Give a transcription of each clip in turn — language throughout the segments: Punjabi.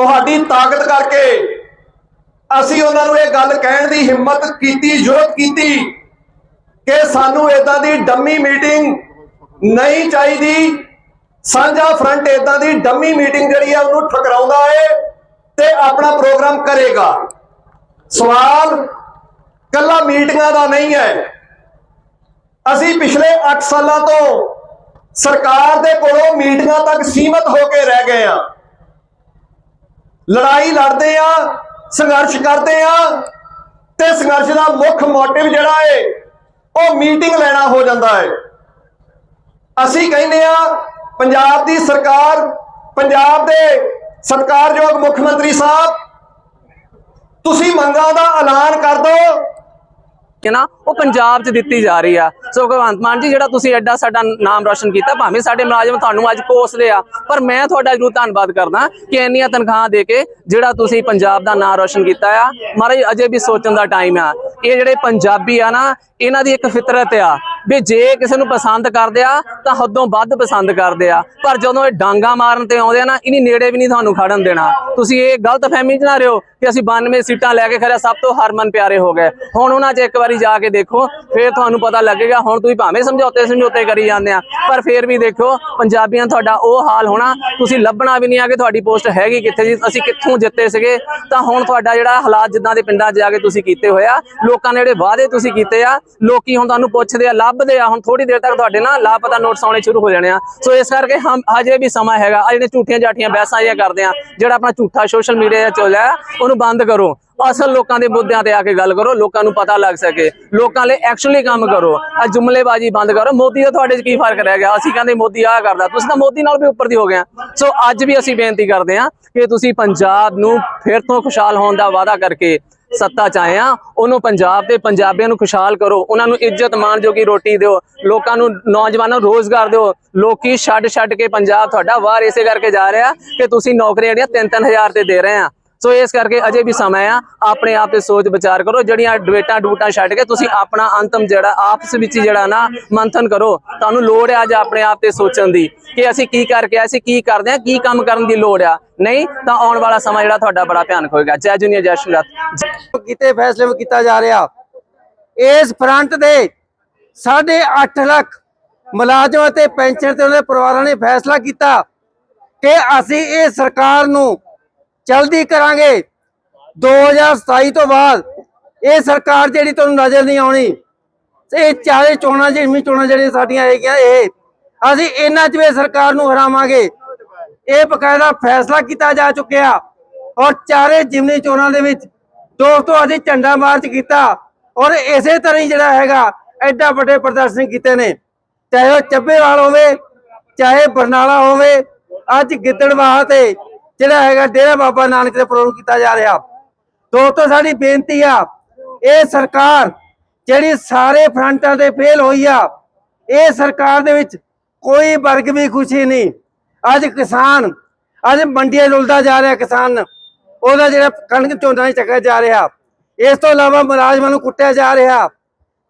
ਤੁਹਾਡੀ ਤਾਕਤ ਕਰਕੇ ਅਸੀਂ ਉਹਨਾਂ ਨੂੰ ਇਹ ਗੱਲ ਕਹਿਣ ਦੀ ਹਿੰਮਤ ਕੀਤੀ ਜ਼ਰੂਰਤ ਕੀਤੀ ਕਿ ਸਾਨੂੰ ਇਦਾਂ ਦੀ ਡੰਮੀ ਮੀਟਿੰਗ ਨਹੀਂ ਚਾਹੀਦੀ। ਸਾਂਝਾ ਫਰੰਟ ਇਦਾਂ ਦੀ ਡੰਮੀ ਮੀਟਿੰਗ ਜਿਹੜੀ ਆ, ਉਹਨੂੰ ਠਕਰਾਉਂਦਾ ਏ ਤੇ ਆਪਣਾ ਪ੍ਰੋਗਰਾਮ ਕਰੇਗਾ। ਸਵਾਲ ਕੱਲਾ ਮੀਟਿੰਗਾਂ ਦਾ ਨਹੀਂ ਹੈ। ਅਸੀਂ ਪਿਛਲੇ 8 ਸਾਲਾਂ ਤੋਂ ਸਰਕਾਰ ਦੇ ਕੋਲੋਂ ਮੀਟਿੰਗਾਂ ਤੱਕ ਸੀਮਤ ਹੋ ਕੇ ਰਹਿ ਗਏ ਆ। ਲੜਾਈ ਲੜਦੇ ਆ, ਸੰਘਰਸ਼ ਕਰਦੇ ਆ ਤੇ ਸੰਘਰਸ਼ ਦਾ ਮੁੱਖ ਮੋਟਿਵ ਜਿਹੜਾ ਏ, ਉਹ ਮੀਟਿੰਗ ਲੈਣਾ ਹੋ ਜਾਂਦਾ ਏ। ਅਸੀਂ ਕਹਿੰਦੇ ਆ, ਪੰਜਾਬ ਦੀ ਸਰਕਾਰ, ਪੰਜਾਬ ਦੇ ਸਤਿਕਾਰਯੋਗ ਮੁੱਖ ਮੰਤਰੀ ਸਾਹਿਬ, ਤੁਸੀਂ ਮੰਗਾਂ ਦਾ ਐਲਾਨ ਕਰ ਦਿਓ। ਕਿ ਨਾ ਉਹ ਪੰਜਾਬ 'ਚ ਦਿੱਤੀ ਜਾ ਰਹੀ ਆ। ਸੋ ਭਗਵੰਤ ਮਾਨ ਜੀ, ਜਿਹੜਾ ਤੁਸੀਂ ਐਡਾ ਸਾਡਾ ਨਾਮ ਰੋਸ਼ਨ ਕੀਤਾ, ਭਾਵੇਂ ਸਾਡੇ ਮੁਲਾਜ਼ਮ ਤੁਹਾਨੂੰ ਅੱਜ ਕੋਸਦੇ ਆ, ਪਰ ਮੈਂ ਤੁਹਾਡਾ ਜ਼ਰੂਰ ਧੰਨਵਾਦ ਕਰਦਾ ਕਿ ਇੰਨੀਆਂ ਤਨਖਾਹਾਂ ਦੇ ਕੇ ਜਿਹੜਾ ਤੁਸੀਂ ਪੰਜਾਬ ਦਾ ਨਾਮ ਰੋਸ਼ਨ ਕੀਤਾ ਆ। ਮਹਾਰਾਜ, ਅਜੇ ਵੀ ਸੋਚਣ ਦਾ ਟਾਈਮ ਆ। ਇਹ ਜਿਹੜੇ ਪੰਜਾਬੀ ਆ ਨਾ, ਇਹਨਾਂ ਦੀ ਇੱਕ ਫਿਤਰਤ ਆ। ਵੀ ਜੇ ਕਿਸੇ ਨੂੰ ਪਸੰਦ ਕਰਦੇ ਆ, ਤਾਂ ਹੱਦੋਂ ਵੱਧ ਪਸੰਦ ਕਰਦੇ ਆ। ਪਰ ਜਦੋਂ ਇਹ ਡਾਂਗਾ ਮਾਰਨ ਤੇ ਆਉਂਦੇ ਆ ਨਾ, ਇਨੀ ਨੇੜੇ ਵੀ ਨਹੀਂ ਤੁਹਾਨੂੰ ਖੜਨ ਦੇਣਾ। ਤੁਸੀਂ ਇਹ ਗਲਤ ਫਹਿਮੀ ਚ ਨਾ ਰਿਓ ਕਿ ਅਸੀਂ 92 ਸੀਟਾਂ ਲੈ ਕੇ ਖਰੇ ਸਭ ਤੋਂ ਹਰਮਨ ਪਿਆਰੇ ਹੋ ਗਏ। ਹੁਣ ਉਹਨਾਂ 'ਚ ਇੱਕ ਵਾਰੀ ਜਾ ਕੇ ਦੇਖੋ, ਫਿਰ ਤੁਹਾਨੂੰ ਪਤਾ ਲੱਗੇਗਾ, ਹੁਣ ਤੁਸੀਂ ਭਾਵੇਂ ਸਮਝੌਤੇ ਸਮਝੌਤੇ ਕਰੀ ਜਾਂਦੇ ਆ, ਪਰ ਫਿਰ ਵੀ ਦੇਖੋ, ਪੰਜਾਬੀਆਂ ਤੁਹਾਡਾ ਉਹ ਹਾਲ ਹੋਣਾ, ਤੁਸੀਂ ਲੱਭਣਾ ਵੀ ਨਹੀਂ ਆ ਕਿ ਤੁਹਾਡੀ ਪੋਸਟ ਹੈਗੀ ਕਿੱਥੇ ਜੀ, ਅਸੀਂ ਕਿੱਥੋਂ ਜਿੱਤੇ ਸੀਗੇ। ਤਾਂ ਹੁਣ ਤੁਹਾਡਾ ਜਿਹੜਾ ਹਾਲਾਤ ਜਿੱਦਾਂ ਦੇ ਪਿੰਡਾਂ 'ਚ ਜਾ ਕੇ ਤੁਸੀਂ ਕੀਤੇ ਹੋਇਆ ਲੋਕਾਂ ਨੇ ਜਿਹੜੇ ਵਾਅਦੇ ਤੁਸੀਂ ਕੀਤੇ ਆ, ਲੋਕੀ ਹੁਣ ਤੁਹਾਨੂੰ ਪੁੱਛਦੇ ਆ ਲੱਭਦੇ ਆ, ਹੁਣ ਥੋੜੀ ਦੇਰ ਤੱਕ ਤੁਹਾਡੇ ਨਾ ਲਾਪਤਾ ਨੋਟਸ ਆਉਣੇ ਸ਼ੁਰੂ ਹੋ ਜਾਣੇ ਆ। ਸੋ ਇਸ ਕਰਕੇ ਹਮ ਹਜੇ ਵੀ ਸਮਾਂ ਹੈਗਾ, ਆ ਜਿਹੜੇ ਝੂਠੀਆਂ ਜਾਠੀਆਂ ਬਹਿਸਾਂ ਇਹ ਕਰਦੇ ਆ, ਜਿਹੜਾ ਆਪਣਾ ਝੂਠਾ ਸੋਸ਼ਲ ਮੀਡੀਆ ਚੱਲਿਆ ਉਹਨੂੰ ਬੰਦ ਕਰੋ। ਅਸਲ ਲੋਕਾਂ ਦੇ ਮੁੱਦਿਆਂ ਤੇ ਆ ਕੇ ਗੱਲ ਕਰੋ, ਲੋਕਾਂ ਨੂੰ ਪਤਾ ਲੱਗ ਸਕੇ। ਲੋਕਾਂ ਲਈ ਐਕਚੁਅਲੀ ਕੰਮ ਕਰੋ। ਆ ਜੁਮਲੇਬਾਜ਼ੀ ਬੰਦ ਕਰੋ। ਮੋਦੀ ਦਾ ਤੁਹਾਡੇ 'ਚ ਕੀ ਫ਼ਰਕ ਰਹਿ ਗਿਆ? ਅਸੀਂ ਕਹਿੰਦੇ ਮੋਦੀ ਆਹ ਕਰਦਾ। ਤੁਸੀਂ ਤਾਂ ਮੋਦੀ ਨਾਲ ਵੀ ਉੱਪਰ ਦੀ ਹੋ ਗਏ ਸੋ ਅੱਜ ਵੀ ਅਸੀਂ ਬੇਨਤੀ ਕਰਦੇ ਹਾਂ ਕਿ ਤੁਸੀਂ ਪੰਜਾਬ ਨੂੰ ਫਿਰ ਤੋਂ ਖੁਸ਼ਹਾਲ ਹੋਣ ਦਾ ਵਾਅਦਾ ਕਰਕੇ ਸੱਤਾ ਚ ਆਏ ਆ, ਉਹਨੂੰ ਪੰਜਾਬ ਤੇ ਪੰਜਾਬੀਆਂ ਨੂੰ ਖੁਸ਼ਹਾਲ ਕਰੋ, ਉਹਨਾਂ ਨੂੰ ਇੱਜ਼ਤ ਮਾਣ ਜੋਗੀ ਰੋਟੀ ਦਿਓ, ਲੋਕਾਂ ਨੂੰ ਨੌਜਵਾਨਾਂ ਨੂੰ ਰੋਜ਼ਗਾਰ ਦਿਓ, ਲੋਕੀ ਛੱਡ ਛੱਡ ਕੇ ਪੰਜਾਬ ਤੁਹਾਡਾ ਵਾਰ ਇਸੇ ਕਰਕੇ ਜਾ ਰਿਹਾ ਕਿ ਤੁਸੀਂ ਨੌਕਰੀਆਂ ਜਿਹੜੀਆਂ 3-3000 ਤੇ ਦੇ ਰਹੇ ਆ। ਸੋ ਇਸ ਕਰਕੇ ਅਜੇ ਵੀ ਸਮਾਂ ਆ, ਆਪਣੇ ਆਪ ਤੇ ਸੋਚ ਵਿਚਾਰ ਕਰੋ, ਜਿਹੜੀਆਂ ਡਿਬੇਟਾਂ ਡੂਟਾਂ ਛੱਡ ਕੇ ਤੁਸੀਂ ਆਪਣਾ ਅੰਤਮ ਜਿਹੜਾ, ਆਪਸ ਵਿੱਚ ਜਿਹੜਾ ਨਾ ਮੰਥਨ ਕਰੋ, ਤੁਹਾਨੂੰ ਲੋੜ ਹੈ ਅੱਜ ਆਪਣੇ ਆਪ ਤੇ ਸੋਚਣ ਦੀ ਕਿ ਅਸੀਂ ਕੀ ਕਰਕੇ ਆਏ, ਅਸੀਂ ਕੀ ਕਰਦੇ ਆ, ਕੀ ਕੰਮ ਕਰਨ ਦੀ ਲੋੜ ਆ। ਨਹੀਂ, ਤਾਂ ਆਉਣ ਵਾਲਾ ਸਮਾਂ ਜਿਹੜਾ ਤੁਹਾਡਾ ਬੜਾ ਭਿਆਨਕ ਹੋਏਗਾ। ਜੈ ਜੁਨੀਆ ਜੈ ਸ਼੍ਰੀ ਰਾਤ। ਕੀਤੇ ਫੈਸਲੇ ਕੀਤਾ ਜਾ ਰਿਹਾ। ਇਸ ਫਰੰਟ ਦੇ 8.5 ਲੱਖ ਮੁਲਾਜ਼ਮ ਤੇ ਪੈਨਸ਼ਨ ਤੇ ਉਹਨਾਂ ਪਰਿਵਾਰਾਂ ਨੇ ਫੈਸਲਾ ਕੀਤਾ ਕਿ ਅਸੀਂ ਇਹ ਸਰਕਾਰ ਨੂੰ ਜਲਦੀ ਕਰਾਂਗੇ। 2027 ਤੋਂ ਬਾਅਦ ਇਹ ਸਰਕਾਰ ਜਿਹੜੀ ਤੁਹਾਨੂੰ ਨਜ਼ਰ ਨਹੀਂ ਆਉਣੀ ਇਹ ਚਾਰੇ ਚੋਣਾਂ ਜਿਹੜੀਆਂ ਚੋਣਾਂ ਜਿਹੜੀਆਂ ਸਾਡੀਆਂ ਆਏਗੀਆਂ ਇਹ ਅਸੀਂ ਇਹਨਾਂ 'ਚ ਵੀ ਸਰਕਾਰ ਨੂੰ ਹਰਾਵਾਂਗੇ। ਇਹ ਬਕਾਇਦਾ ਫੈਸਲਾ ਕੀਤਾ ਜਾ ਚੁੱਕਿਆ ਔਰ ਚਾਰੇ ਜਿਮਨੀ ਚੋਣਾਂ ਦੇ ਵਿੱਚ ਦੋਸਤੋ ਅਸੀਂ ਝੰਡਾ ਮਾਰਚ ਕੀਤਾ ਔਰ ਇਸੇ ਤਰ੍ਹਾਂ ਹੀ ਜਿਹੜਾ ਹੈਗਾ, ਐਡਾ ਵੱਡੇ ਪ੍ਰਦਰਸ਼ਨ ਕੀਤੇ ਨੇ। ਚਾਹੇ ਉਹ ਚੱਬੇਵਾਲ ਹੋਵੇ, ਚਾਹੇ ਬਰਨਾਲਾ ਹੋਵੇ, ਅੱਜ ਗਿੱਦੜਵਾਹ ਤੇ ਜਿਹੜਾ ਹੈਗਾ ਡੇਰਾ ਬਾਬਾ ਨਾਨਕ ਦੇ ਪ੍ਰੋਗਰਾਮ ਕੀਤਾ ਜਾ ਰਿਹਾ। ਦੋਸਤੋ, ਸਾਡੀ ਬੇਨਤੀ ਆ, ਇਹ ਸਰਕਾਰ ਜਿਹੜੀ ਸਾਰੇ ਫਰੰਟਾਂ ਤੇ ਫੇਲ ਹੋਈ ਆ, ਇਹ ਸਰਕਾਰ ਦੇ ਵਿੱਚ ਕੋਈ ਵਰਗ ਵੀ ਖੁਸ਼ੀ ਨਹੀਂ। ਅੱਜ ਕਿਸਾਨ, ਅੱਜ ਮੰਡੀਆਂ ਰੁਲਦਾ ਜਾ ਰਿਹਾ ਕਿਸਾਨ। ਉਹਦਾ ਜਿਹੜਾ ਕਣਕ ਝੋਨਾ ਨਹੀਂ ਚੱਕਿਆ ਜਾ ਰਿਹਾ। ਇਸ ਤੋਂ ਇਲਾਵਾ ਮੁਲਾਜ਼ਮਾਂ ਨੂੰ ਕੁੱਟਿਆ ਜਾ ਰਿਹਾ।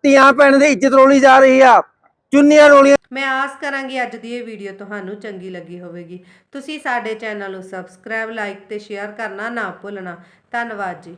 ਧੀਆਂ ਭੈਣ ਦੀ ਇੱਜ਼ਤ ਰੋਲੀ ਜਾ ਰਹੀ ਆ। ਚੁੰਨੀਆਂ ਰੋਲੀਆਂ ਮੈਂ ਆਸ ਕਰਾਂਗੀ ਅੱਜ ਦੀ ਇਹ ਵੀਡੀਓ ਤੁਹਾਨੂੰ ਚੰਗੀ ਲੱਗੀ ਹੋਵੇਗੀ। ਤੁਸੀਂ ਸਾਡੇ ਚੈਨਲ ਨੂੰ ਸਬਸਕ੍ਰਾਈਬ, ਲਾਈਕ ਤੇ ਸ਼ੇਅਰ ਕਰਨਾ ਨਾ ਭੁੱਲਣਾ। ਧੰਨਵਾਦ ਜੀ।